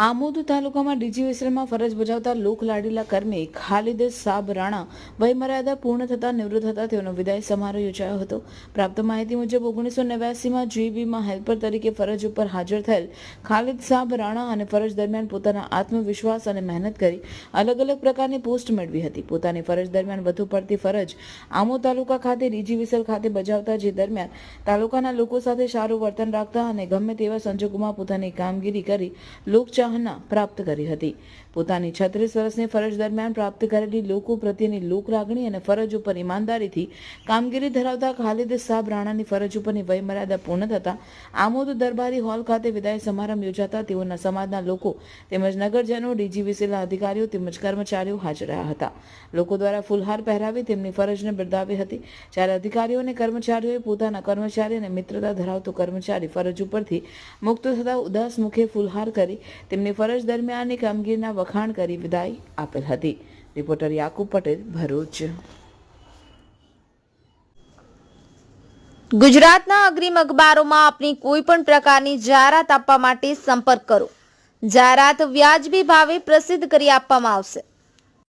આમોદ તાલુકામાં ડીજીવીસીએલમાં ફરજ બજાવતા લોકલાડીલા કર્મી ખાલિદ સાબ રાણા વયમર્યાદા પૂર્ણ થતાં નિવૃત્ત થતા તેઓનો વિદાય સમારોહ યોજાયો હતો. પ્રાપ્ત માહિતી મુજબ ઓગણીસો નેવ્યાસીમાં જીબીમાં હેલ્પર તરીકે ફરજ ઉપર હાજર થયેલ ખાલિદ સાબ રાણા અને ફરજ દરમિયાન પોતાના આત્મવિશ્વાસ અને મહેનત કરી અલગ અલગ પ્રકારની પોસ્ટ મેળવી હતી. પોતાની ફરજ દરમિયાન વધુ પડતી ફરજ આમોદ તાલુકા ખાતે ડીજીવીસીએલ ખાતે બજાવતા જે દરમિયાન તાલુકાના લોકો સાથે સારું વર્તન રાખતા અને ગમે તેવા સંજોગોમાં પોતાની કામગીરી કરી લોકચાહના પ્રાપ્ત કરી હતી. પોતાની છત્રીસ વર્ષની ફરજ દરમિયાન પ્રાપ્ત કરેલી લોકો પ્રત્યેની લોક લાગણી અને ફરજ ઉપર ઈમાનદારીથી કામગીરી ધરાવતા ખાલિદ સાબ રાણાની ફરજ ઉપરની વયમર્યાદા પૂર્ણ થતા આમોદ દરબારી હોલ ખાતે વિદાય સમારંભ યોજાતા તેઓના સમાજના લોકો તેમજ નગરજનો, ડીજીવીસીના અધિકારીઓ તેમજ કર્મચારીઓ હાજર રહ્યા હતા. લોકો દ્વારા ફૂલહાર પહેરાવી તેમની ફરજને બિરદાવી હતી. જ્યારે અધિકારીઓ અને કર્મચારીઓએ પોતાના કર્મચારી અને મિત્રતા ધરાવતો કર્મચારી ફરજ ઉપરથી મુક્ત થતા ઉદાસ મુખે ફૂલહાર કરી તેમની ફરજ દરમિયાનની કામગીરીના વખાણ કરી વિદાય આપેલ હતી. રિપોર્ટર યાકુબ પટેલ, ભરૂચ. ગુજરાતના અગ્રીમ અખબારોમાં આપની કોઈ પણ પ્રકારની જાહેરાત આપવા માટે સંપર્ક કરો. જાહેરાત વ્યાજબી ભાવે પ્રસિદ્ધ કરી આપવામાં આવશે.